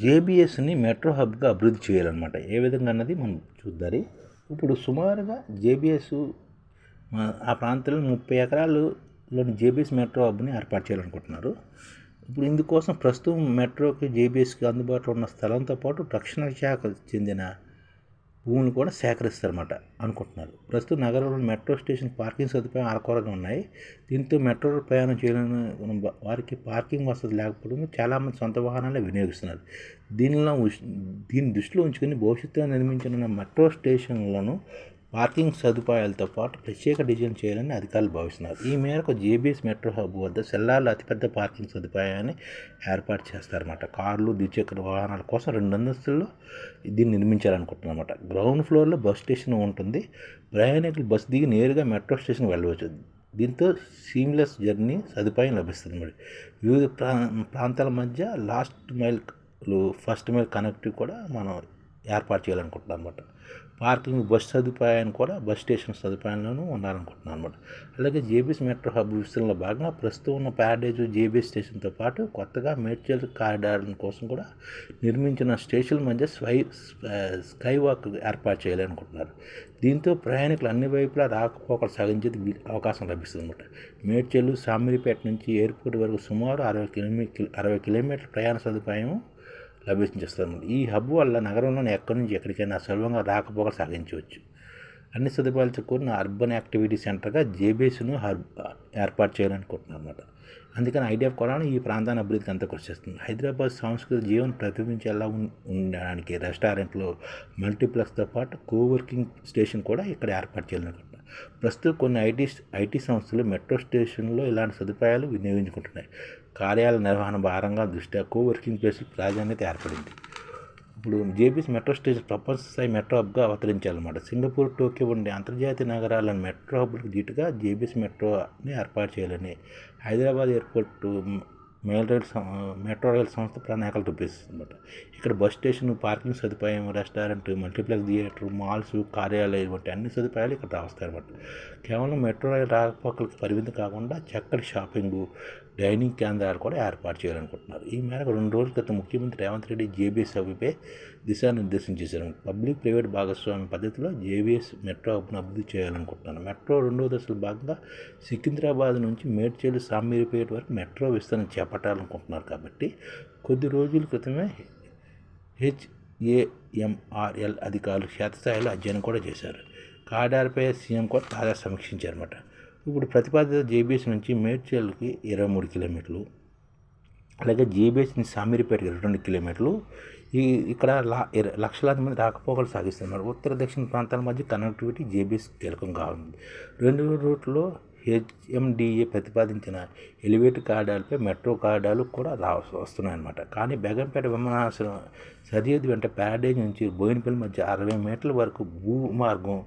జేబీఎస్ని metro హబ్గా అభివృద్ధి చేయాలన్నమాట. ఏ విధంగా అన్నది మనం చూద్దాం ఇప్పుడు సుమారుగా జేబీఎస్ ఆ ప్రాంతంలో ముప్పై ఎకరాలలోని జేబీఎస్ మెట్రో హబ్ని ఏర్పాటు చేయాలనుకుంటున్నారు. ఇప్పుడు ఇందుకోసం ప్రస్తుతం మెట్రోకి జేబీఎస్కి అందుబాటులో ఉన్న స్థలంతో పాటు రక్షణ శాఖ చెందిన భూములు కూడా సేకరిస్తారన్నమాట అనుకుంటున్నారు. ప్రస్తుతం నగరంలో మెట్రో స్టేషన్ పార్కింగ్ సదుపాయం ఆరకొరగా ఉన్నాయి. దీంతో మెట్రో ప్రయాణం చేయలేని వారికి పార్కింగ్ వసతి లేకపోవడం చాలామంది సొంత వాహనాలే వినియోగిస్తున్నారు. దీనిలో దీన్ని దృష్టిలో ఉంచుకొని భవిష్యత్తులో నిర్మించిన మెట్రో స్టేషన్లను పార్కింగ్ సదుపాయాలతో పాటు ప్రత్యేక డిజైన్ చేయాలని అధికారులు భావిస్తున్నారు. ఈ మేరకు జేబీఎస్ మెట్రో హబ్ వద్ద సెల్లార్లో అతిపెద్ద పార్కింగ్ సదుపాయాన్ని ఏర్పాటు చేస్తారన్నమాట. కార్లు ద్విచక్ర వాహనాల కోసం రెండు అంతస్తుల్లో దీన్ని నిర్మించాలనుకుంటున్నారన్నమాట. గ్రౌండ్ ఫ్లోర్లో బస్ స్టేషన్ ఉంటుంది. ప్రయాణికులు బస్ దిగి నేరుగా మెట్రో స్టేషన్కి వెళ్ళవచ్చు. దీంతో సీమ్లెస్ జర్నీ సదుపాయం లభిస్తుంది మరి వివిధ ప్రా ప్రాంతాల మధ్య last mile first mile connective కూడా మనం ఏర్పాటు చేయాలనుకుంటున్నాను అనమాట పార్కింగ్ బస్ సదుపాయాన్ని కూడా బస్ స్టేషన్ సదుపాయంలోనూ ఉండాలనుకుంటున్నాను అనమాట అలాగే జేబీఎస్ మెట్రో హబ్ విస్తరణలో భాగంగా ప్రస్తుతం ఉన్న ప్యారడైజ్ జేబీఎస్ స్టేషన్తో పాటు కొత్తగా మేడ్చల్ కారిడార్ కోసం కూడా నిర్మించిన స్టేషన్ మధ్య స్వై స్కై వాక్ ఏర్పాటు చేయాలనుకుంటున్నారు. దీంతో ప్రయాణికులు అన్ని వైపులా రాకపోకలు సాగించేది అవకాశం లభిస్తుంది అనమాట మేడ్చల్ సామిరిపేట నుంచి ఎయిర్పోర్ట్ వరకు సుమారు అరవై కిలోమీ అరవై కిలోమీటర్ల ప్రయాణ సదుపాయం లభించేస్తుంది. ఈ హబ్ వల్ల నగరంలోని ఎక్కడి నుంచి ఎక్కడికైనా సులభంగా రాకపోకలు సాగించవచ్చు. అన్ని సదుపాయాలతో కూడిన అర్బన్ యాక్టివిటీ సెంటర్గా జేబీసీను ఏర్పాటు చేయాలనుకుంటున్నాను అనమాట అందుకని ఐడియా కూడా ఈ ప్రాంతాన్ని అభివృద్ధికి అంతా కృషి చేస్తుంది. హైదరాబాద్ సాంస్కృతిక జీవనం ప్రతిబింబించేలా ఉండడానికి రెస్టారెంట్లు మల్టీప్లెక్స్తో పాటు కోవర్కింగ్ స్టేషన్ కూడా ఇక్కడ ఏర్పాటు చేయాలనుకుంటున్నాను ప్రస్తుతం కొన్ని ఐటీ ఐటీ సంస్థలు మెట్రో స్టేషన్లో ఇలాంటి సదుపాయాలు వినియోగించుకుంటున్నాయి. కార్యాల నిర్వహణ భారంగా దృష్ట్యా కోవర్కింగ్ ప్లేసులు ప్రాధాన్యత ఏర్పడింది. ఇప్పుడు జేబీఎస్ మెట్రో స్టేషన్ ప్రపంచ స్థాయి మెట్రో హబ్గా అవతరించాలన్నమాట. సింగపూర్ టోక్యో వంటి అంతర్జాతీయ నగరాలను మెట్రో హబ్లకు దీటుగా జేబీఎస్ మెట్రోని ఏర్పాటు చేయాలని Hyderabad airport mail rail metro rail సంస్థ ప్రణాళికలు రూపిస్తుంది అనమాట ఇక్కడ బస్ స్టేషన్ పార్కింగ్ సదుపాయం రెస్టారెంట్ మల్టీప్లెక్స్ థియేటర్ మాల్స్ కార్యాలయం వంటి అన్ని సదుపాయాలు ఇక్కడ వస్తాయన్నమాట కేవలం మెట్రో రైల్ రాకపోకలకు పరిమితం కాకుండా చక్కటి షాపింగ్ డైనింగ్ కేంద్రాలు కూడా ఏర్పాటు చేయాలనుకుంటున్నారు. ఈ మేరకు రెండు రోజుల క్రితం ముఖ్యమంత్రి రేవంత్ రెడ్డి జేబీఎస్ హబ్పై దిశానిర్దేశం చేశారు. పబ్లిక్ ప్రైవేట్ భాగస్వామ్య పద్ధతిలో జేబీఎస్ మెట్రో హబ్ను అభివృద్ధి చేయాలనుకుంటున్నాను మెట్రో రెండవ దశలో భాగంగా సికింద్రాబాద్ నుంచి మేడ్చేలు సామీర్పేట వరకు మెట్రో విస్తరణ పట్టాలనుకుంటున్నారు కాబట్టి కొద్ది రోజుల క్రితమే హెచ్ఏఎంఆర్ఎల్ అధికారులు క్షేత్రస్థాయిలో అధ్యయనం కూడా చేశారు. కాడార్పై సీఎం కూడా తాజా సమీక్షించారన్నమాట. ఇప్పుడు ప్రతిపాదిత జేబీఎస్ నుంచి మేడ్చల్కి ఇరవై మూడు కిలోమీటర్లు అలాగే జేబీఎస్ నుంచి సామిరిపేటకి రెండు కిలోమీటర్లు ఈ ఇక్కడ లా లక్షలాది మంది రాకపోకలు సాగిస్తున్నారు. ఉత్తర దక్షిణ ప్రాంతాల మధ్య కనెక్టివిటీ జేబీఎస్ కీలకంగా ఉంది. రెండు రూట్లో హెచ్ఎండిఏ ప్రతిపాదించిన ఎలివేటర్ కార్డాలపై మెట్రో కారిడార్లు కూడా రా వస్తున్నాయన్నమాట. కానీ బేగంపేట విమానాశ్రయం సరిహద్దు వెంట ప్యారడేజ్ నుంచి బోయినపల్లి మధ్య అరవై మీటర్ల వరకు భూ మార్గం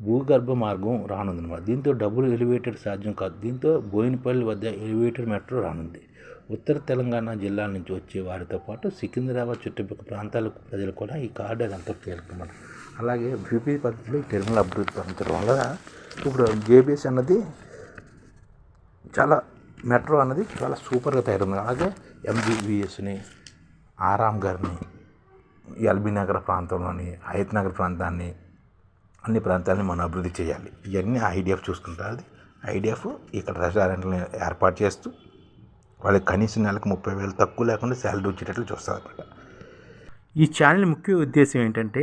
భూగర్భ మార్గం రానుందన్నమాట. దీంతో డబుల్ ఎలివేటెడ్ సాధ్యం కాదు. దీంతో బోయినపల్లి వద్ద ఎలివేటెడ్ మెట్రో రానుంది. ఉత్తర తెలంగాణ జిల్లాల నుంచి వచ్చే వారితో పాటు సికింద్రాబాద్ చుట్టుపక్కల ప్రాంతాల ప్రజలు కూడా ఈ కార్డర్ ఎంతో కీలకమాట అలాగే బీపీ పద్ధతిలో టెర్మినల్ అభివృద్ధి పరచడం వల్ల ఇప్పుడు జేబీఎస్ అన్నది చాలా మెట్రో అన్నది చాలా సూపర్గా తయారైంది. అలాగే ఎంబీబీఎస్ని ఆరామ్ గారిని ఎల్బీ నగర్ ప్రాంతంలోని హయత్ నగర్ ప్రాంతాన్ని అన్ని ప్రాంతాలని మనం అభివృద్ధి చేయాలి. ఇవన్నీ ఐడిఎఫ్ చూసుకుంటారు అది ఐడిఎఫ్ ఇక్కడ రెస్టారెంట్లను ఏర్పాటు చేస్తూ వాళ్ళకి కనీసం నెలకు ముప్పై వేలు తక్కువ లేకుండా శాలరీ వచ్చేటట్లు చూస్తారు అనమాట ఈ ఛానల్ ముఖ్య ఉద్దేశం ఏంటంటే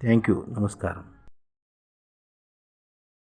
థ్యాంక్ యూ నమస్కారం